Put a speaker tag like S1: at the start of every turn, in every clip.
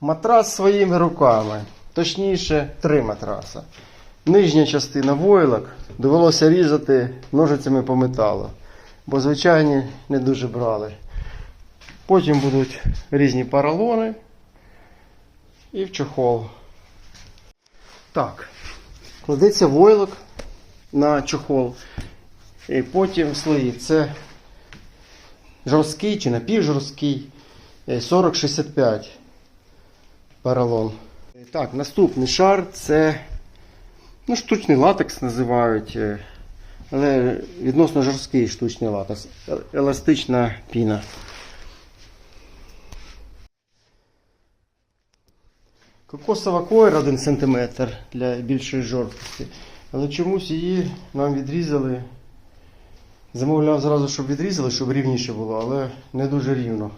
S1: Матрас своїми руками. Точніше, три матраса. Нижня частина войлок довелося різати ножицями по металу, бо звичайні не дуже брали. Потім будуть різні поролони і в чохол. Так, кладеться войлок на чохол. І потім слої. Це жорсткий чи напівжорсткий. е, 40-65 поролон. Так, наступний шар це ну, штучний латекс називають. е, Але відносно жорсткий штучний латекс. Еластична піна. Кокосова койра 1 см для більшої жорсткості. Але чомусь її нам відрізали. Замовляв зразу, щоб відрізали, щоб рівніше було, але не дуже рівно.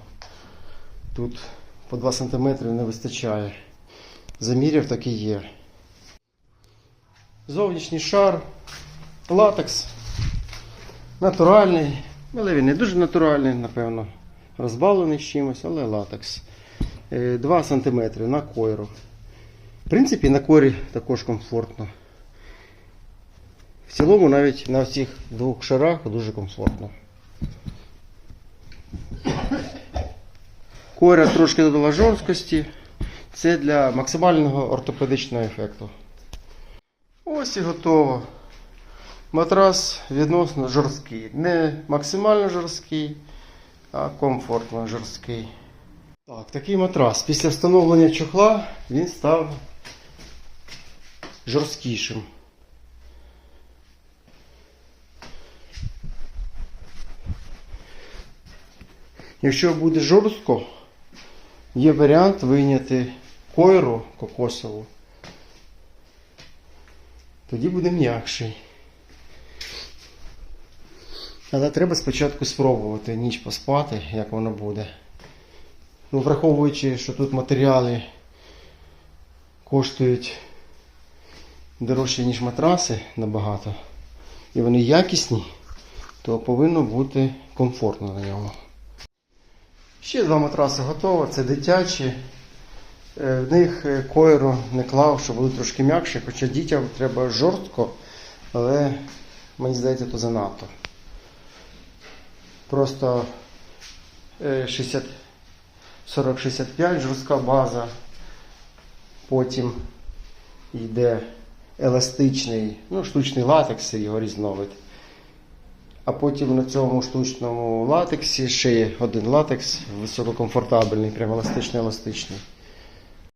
S1: Тут по 2 см не вистачає. Заміряв так і є. Зовнішній шар, латекс. Натуральний, але він не дуже натуральний, напевно. Розбавлений чимось, але латекс. 2 см на койру. В принципі, на корі також комфортно. В цілому навіть на всіх двох шарах дуже комфортно. Коря трошки додала жорсткості. Це для максимального ортопедичного ефекту. Ось і готово. Матрас відносно жорсткий. Не максимально жорсткий, а комфортно жорсткий. Так, такий матрас. Після встановлення чохла він став жорсткішим. Якщо буде жорстко, є варіант вийняти койру кокосову. Тоді буде м'якший. Але треба спочатку спробувати ніч поспати, як воно буде. Ну, враховуючи, що тут матеріали коштують дорожче, ніж матраси набагато, і вони якісні, то повинно бути комфортно на ньому. Ще два матраси готово, це дитячі. Е, В них е, койру не клав, щоб були трошки м'якші, хоча дітям треба жорстко, але мені здається, то занадто. Просто е, 60 40-65 жорстка база. Потім йде еластичний, ну, штучний латекс, його різновид. А потім на цьому штучному латексі ще є один латекс висококомфортабельний, прям еластичний-еластичний.